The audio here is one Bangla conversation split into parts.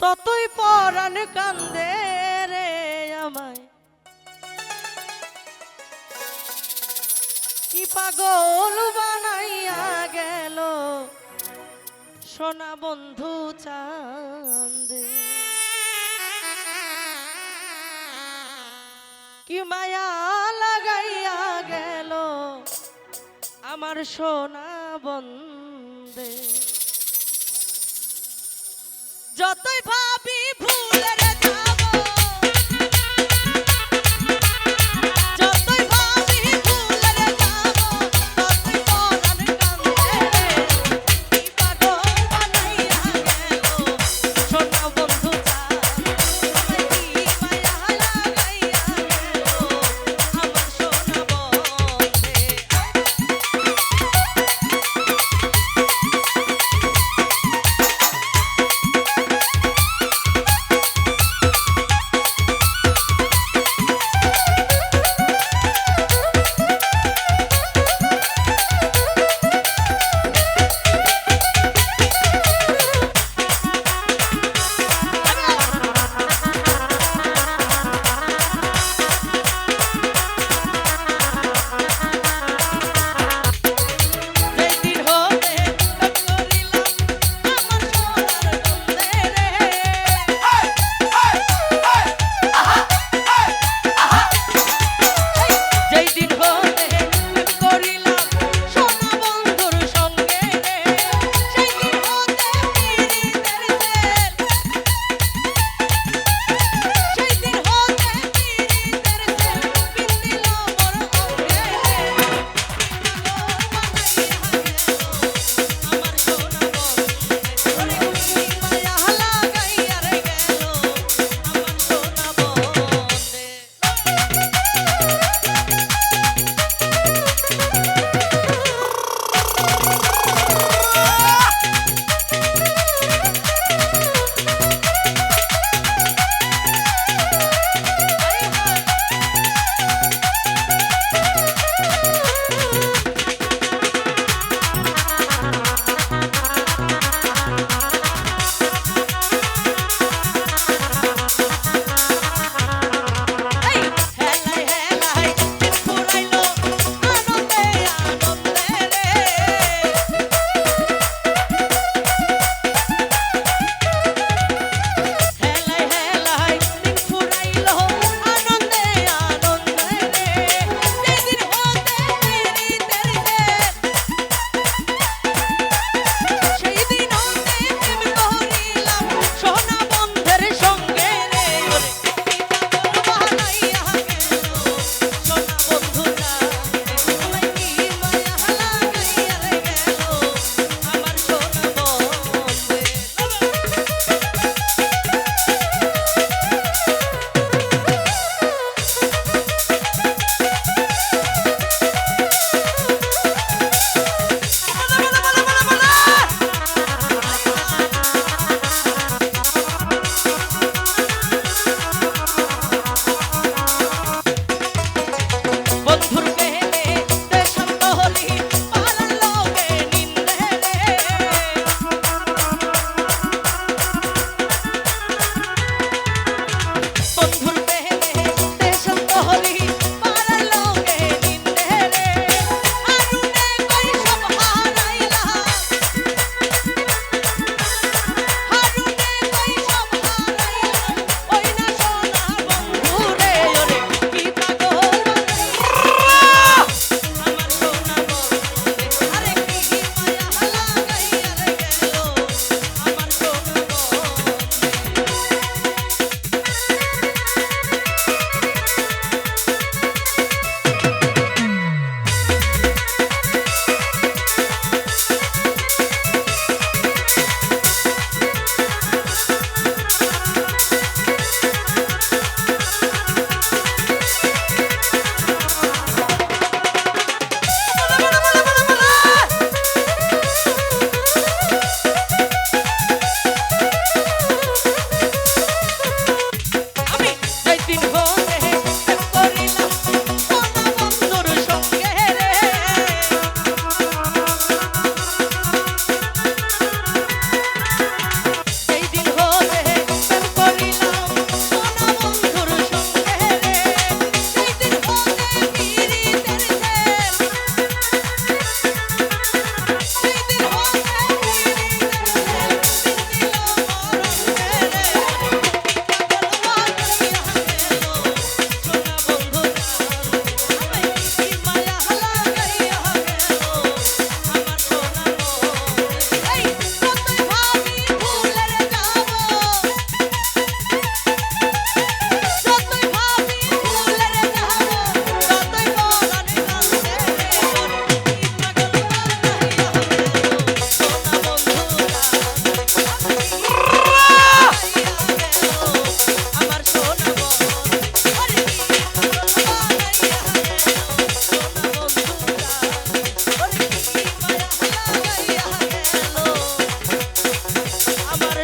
ততই পরাণ কান্দে রে আমায়। কি পাগল বানাইয়া গেল সোনা বন্ধু চান্দে কি মায়া লাগাইয়া গেল আমার সোনা বন্দে যতই ভাবি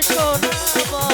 সোনা